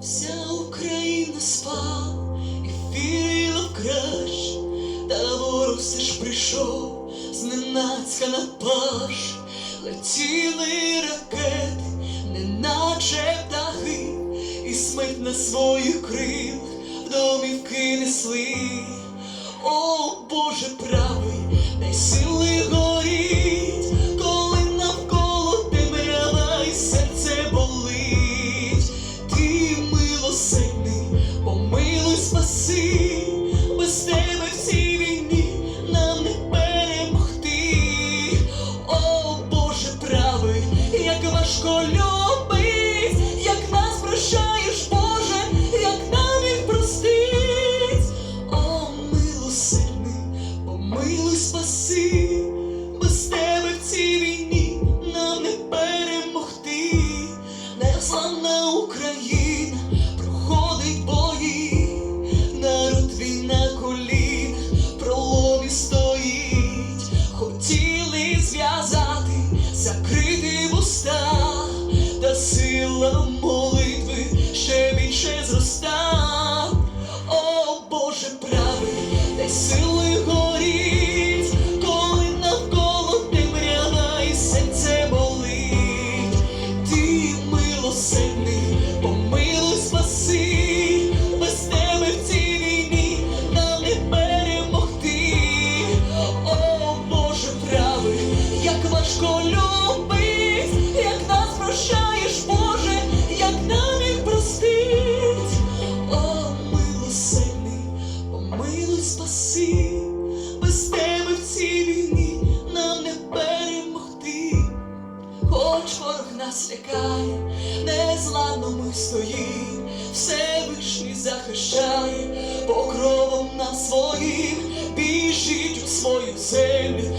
Вся Україна спала і вірила в краш, та ворог все ж прийшов, зненацька на паш, летіли ракети, неначе птахи, і смерть на своїх крил домівки несли, о Боже правий, дай сили. see. спаси, без тебе в цій війні нам не перемогти, хоч ворог нас лякає, незламно ми стоїм, Всевишній захищає покровом на своїм, біжить у свою землю.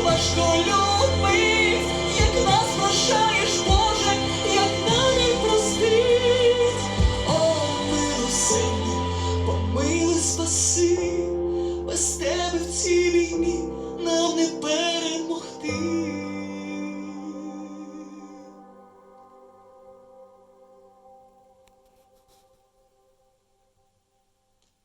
важко любить, як нас прощаєш, Боже, як далі простить, о, милосердний, помили спаси без тебе в цій.